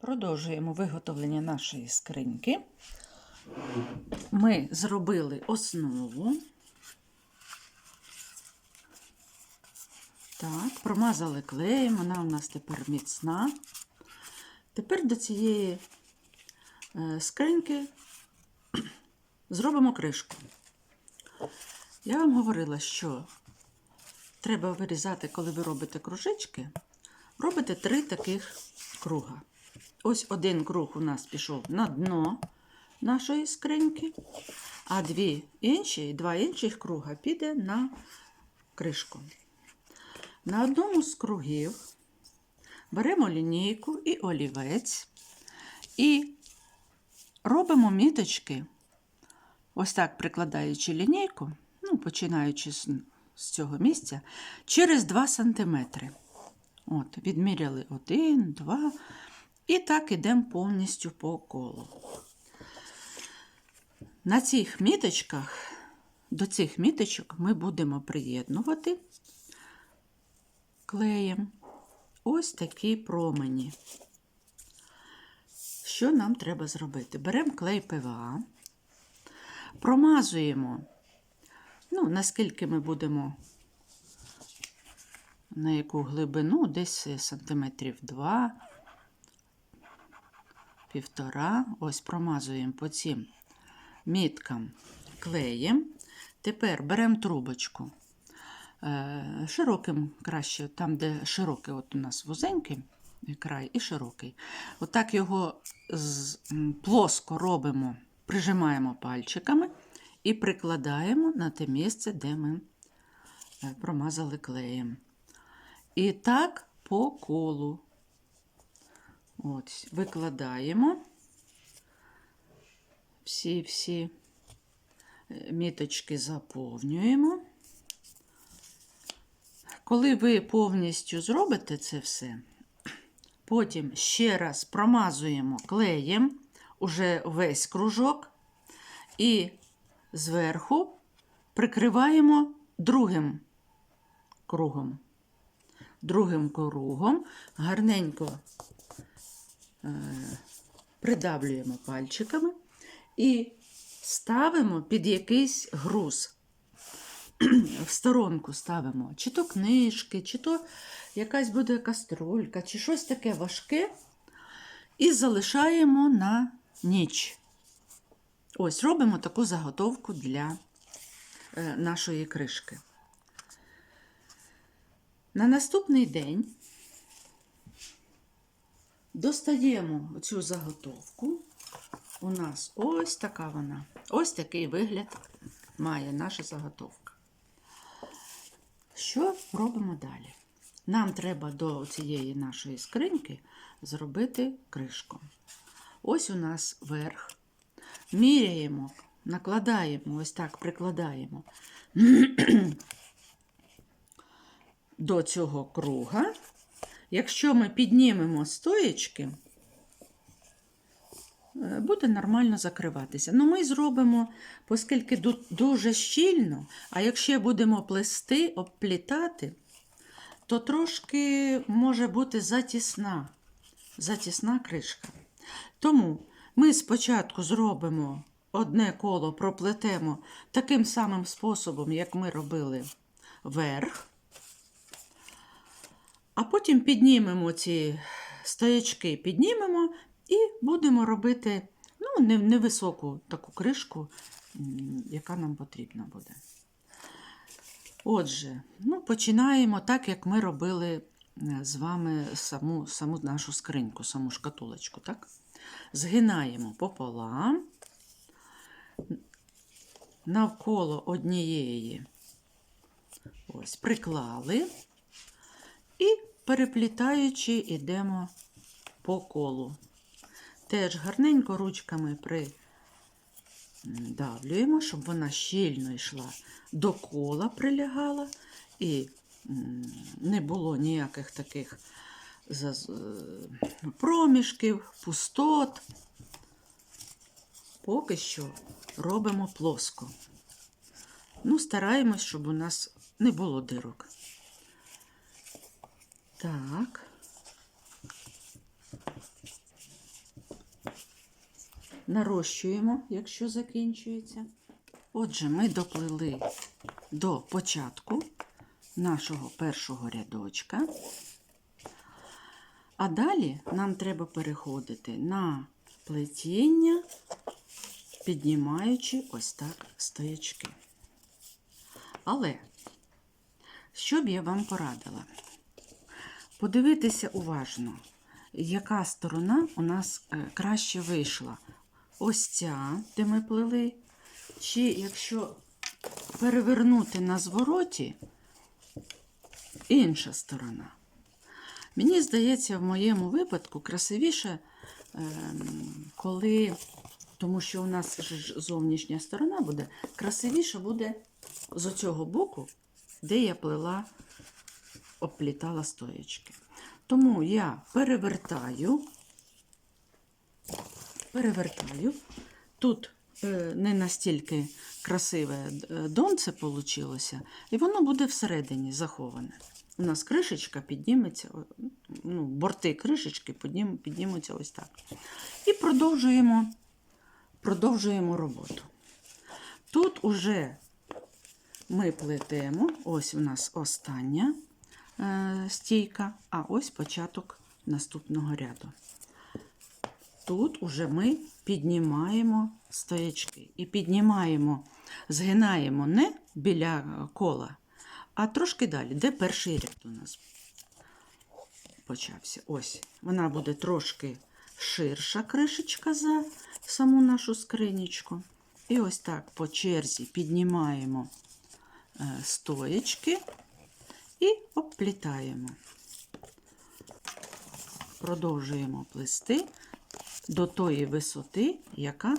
Продовжуємо виготовлення нашої скриньки. Ми зробили основу. Так, промазали клеєм, вона у нас тепер міцна. Тепер до цієї е, скриньки зробимо кришку. Я вам говорила, що треба вирізати, коли ви робите кружечки, робите три таких круга. Ось один круг у нас пішов на дно нашої скриньки, а дві інші, два інших круга піде на кришку. На одному з кругів беремо лінійку і олівець і робимо міточки, ось так прикладаючи лінійку, ну, починаючи з, з цього місця, через 2 см. От, відміряли 1, 2 і так ідемо повністю по колу. На цих міточках, до цих міточок ми будемо приєднувати клеєм ось такі промені. Що нам треба зробити? Беремо клей ПВА, промазуємо, ну, наскільки ми будемо, на яку глибину, десь сантиметрів 2, півтора. Ось промазуємо по цим міткам клеєм. Тепер беремо трубочку. Е, Широким краще, там, де широкий, от у нас вузенький край і широкий. Отак його плоско робимо, прижимаємо пальчиками і прикладаємо на те місце, де ми е, промазали клеєм. І так по колу. От, викладаємо всі-всі е, міточки заповнюємо. Коли ви повністю зробите це все, потім ще раз промазуємо клеєм уже весь кружок і зверху прикриваємо другим кругом. Другим кругом гарненько придавлюємо пальчиками і ставимо під якийсь груз. В сторонку ставимо чи то книжки, чи то якась буде каструлька, чи щось таке важке, і залишаємо на ніч. Ось робимо таку заготовку для е, нашої кришки. На наступний день достаємо цю заготовку. У нас ось така вона. Ось такий вигляд має наша заготовка. Що робимо далі? Нам треба до цієї нашої скриньки зробити кришку. Ось у нас верх. Міряємо, накладаємо, ось так прикладаємо до цього круга. Якщо ми піднімемо стоєчки, е, буде нормально закриватися. Ну, ми зробимо, оскільки дуже щільно, а якщо будемо плести, обплітати, то трошки може бути затісна, затісна кришка. Тому ми спочатку зробимо одне коло, проплетемо таким самим способом, як ми робили верх. А потім піднімемо ці стоячки, піднімемо і будемо робити ну, невисоку таку кришку, яка нам потрібна буде. Отже, ну, починаємо так, як ми робили е, з вами саму, саму нашу скриньку, саму шкатулочку. Так? Згинаємо пополам навколо однієї ось, приклали. І переплітаючи, йдемо по колу. Теж гарненько ручками придавлюємо, щоб вона щільно йшла до кола, прилягала, і не було ніяких таких проміжків, пустот. Поки що робимо плоско. Ну, стараємось, щоб у нас не було дирок. Так. нарощуємо, якщо закінчується. Отже, ми доплили до початку нашого першого рядочка. А далі нам треба переходити на плетіння, піднімаючи ось так стоячки. Але, що б я вам порадила? Подивитися уважно, яка сторона у нас е, краще вийшла. Ось ця, де ми плели, чи якщо перевернути на звороті, інша сторона. Мені здається, в моєму випадку красивіше, ем, коли, тому що у нас зовнішня сторона буде, красивіше буде з оцього боку, де я плела, обплітала стоячки. Тому я перевертаю, перевертаю. Тут е, не настільки красиве е, донце вийшло, і воно буде всередині заховане. У нас кришечка підніметься, ну, борти кришечки піднім, піднімуться ось так. І продовжуємо, продовжуємо роботу. Тут уже ми плетемо, ось у нас остання стійка, а ось початок наступного ряду. Тут уже ми піднімаємо стоячки і піднімаємо, згинаємо не біля кола, а трошки далі, де перший ряд у нас почався. Ось, вона буде трошки ширша кришечка за саму нашу скринічку. І ось так по черзі піднімаємо е, стоячки і обплітаємо. Продовжуємо плести до тої висоти, яка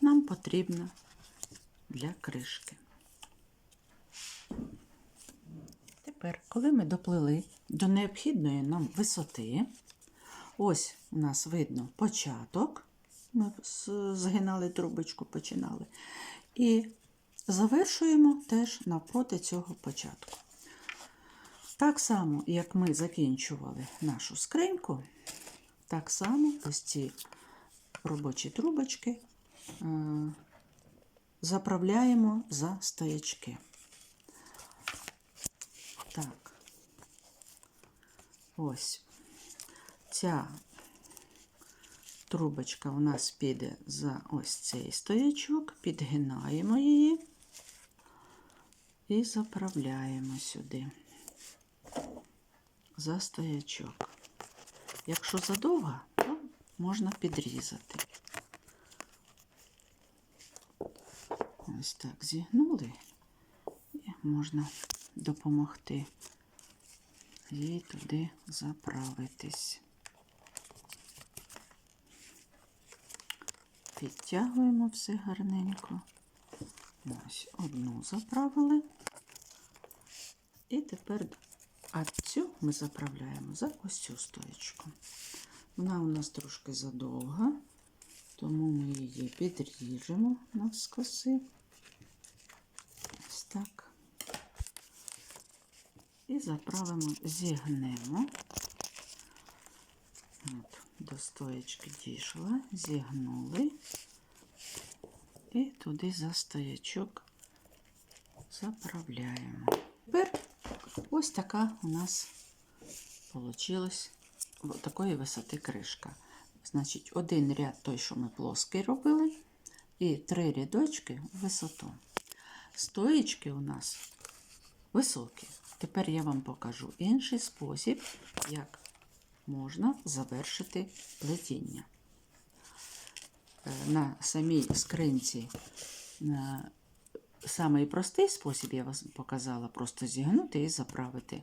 нам потрібна для кришки. Тепер, коли ми доплили до необхідної нам висоти, ось у нас видно початок, ми згинали трубочку, починали, і завершуємо теж навпроти цього початку. Так само, як ми закінчували нашу скриньку, так само ось ці робочі трубочки е, заправляємо за стоячки. Так. Ось ця трубочка у нас піде за ось цей стоячок, підгинаємо її і заправляємо сюди за стоячок. Якщо задовга, то можна підрізати. Ось так зігнули і можна допомогти їй туди заправитись. Підтягуємо все гарненько. Ось одну заправили. І тепер а цю ми заправляємо за ось цю стоечку. Вона у нас трошки задовга, тому ми її підріжемо навскоси. Ось так. І заправимо, зігнемо. От, до стоячки дійшла, зігнули. І туди за стоячок заправляємо. Тепер ось така у нас получилась такої висоти кришка. Значить, один ряд той, що ми плоский робили, і три рядочки в висоту. Стоїчки у нас високі. Тепер я вам покажу інший спосіб, як можна завершити плетіння. Е, На самій скринці самий простий спосіб я вам показала, просто зігнути і заправити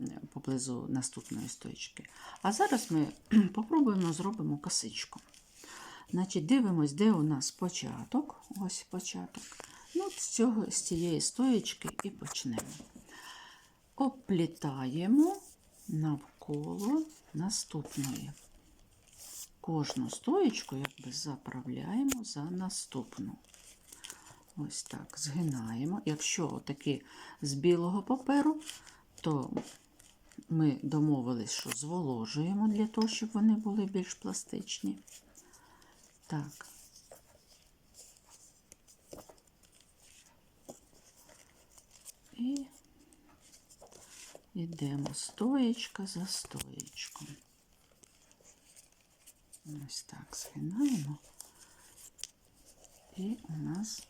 е, поблизу наступної стоїчки. А зараз ми попробуємо зробимо косичку. Значить, дивимось, де у нас початок. Ось початок. Ну, з, цього, з цієї стоїчки і почнемо. Обплітаємо навколо наступної. Кожну стоїчку якби заправляємо за наступну. Ось так згинаємо. Якщо такі з білого паперу, то ми домовились, що зволожуємо для того, щоб вони були більш пластичні. Так. І йдемо стоєчка за стоєчком. Ось так згинаємо. І у нас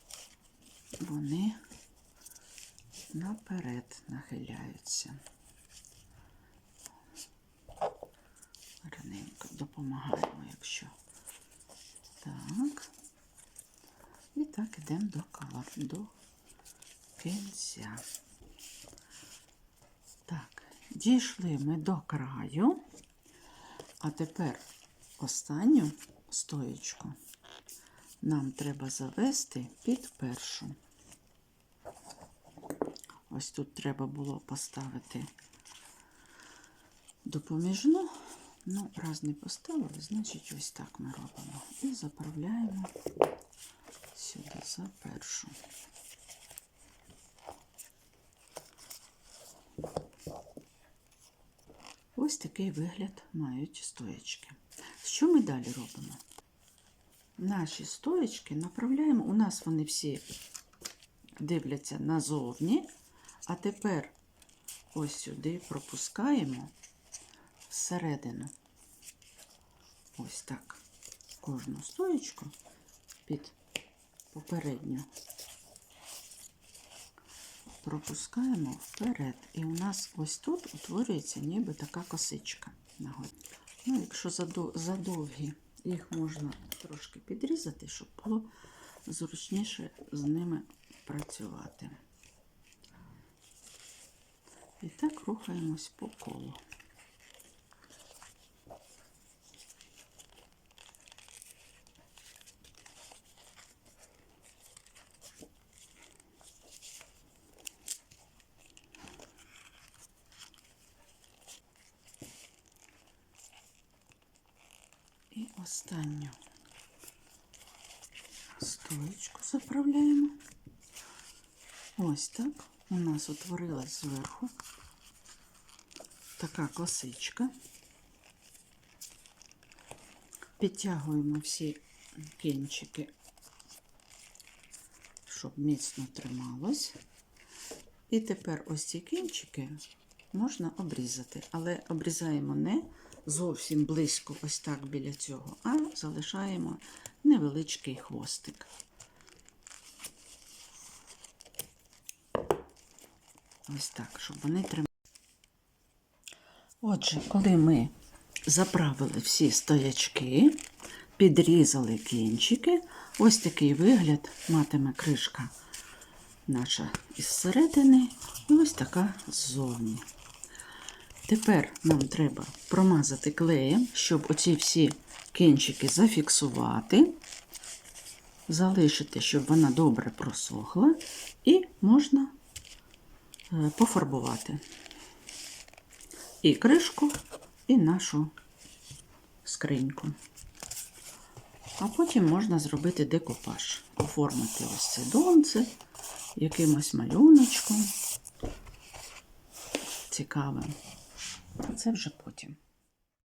вони наперед нахиляються. Раненько допомагаємо, якщо. Так. І так ідемо до кавар, до кінця. Так, дійшли ми до краю, а тепер останню стоєчку нам треба завести під першу. Ось тут треба було поставити допоміжну. Ну, раз не поставили, значить ось так ми робимо. І заправляємо сюди за першу. Ось такий вигляд мають стоячки. Що ми далі робимо? Наші стоячки направляємо, у нас вони всі дивляться назовні, а тепер ось сюди пропускаємо всередину. Ось так. Кожну стоєчку під попередню пропускаємо вперед. І у нас ось тут утворюється ніби така косичка. Ну, якщо задовгі, їх можна трошки підрізати, щоб було зручніше з ними працювати. І так рухаємось по колу. І останню стоечку заправляємо. Ось так. У нас утворилась зверху така косичка. Підтягуємо всі кінчики, щоб міцно трималось. І тепер ось ці кінчики можна обрізати, але обрізаємо не зовсім близько, ось так біля цього, а залишаємо невеличкий хвостик. Ось так, щоб вони тримали. Отже, коли ми заправили всі стоячки, підрізали кінчики, ось такий вигляд матиме кришка наша із середини і ось така ззовні. Тепер нам треба промазати клеєм, щоб оці всі кінчики зафіксувати, залишити, щоб вона добре просохла, і можна пофарбувати і кришку, і нашу скриньку. А потім можна зробити декупаж, оформити ось це донце якимось малюночком цікавим. Це вже потім.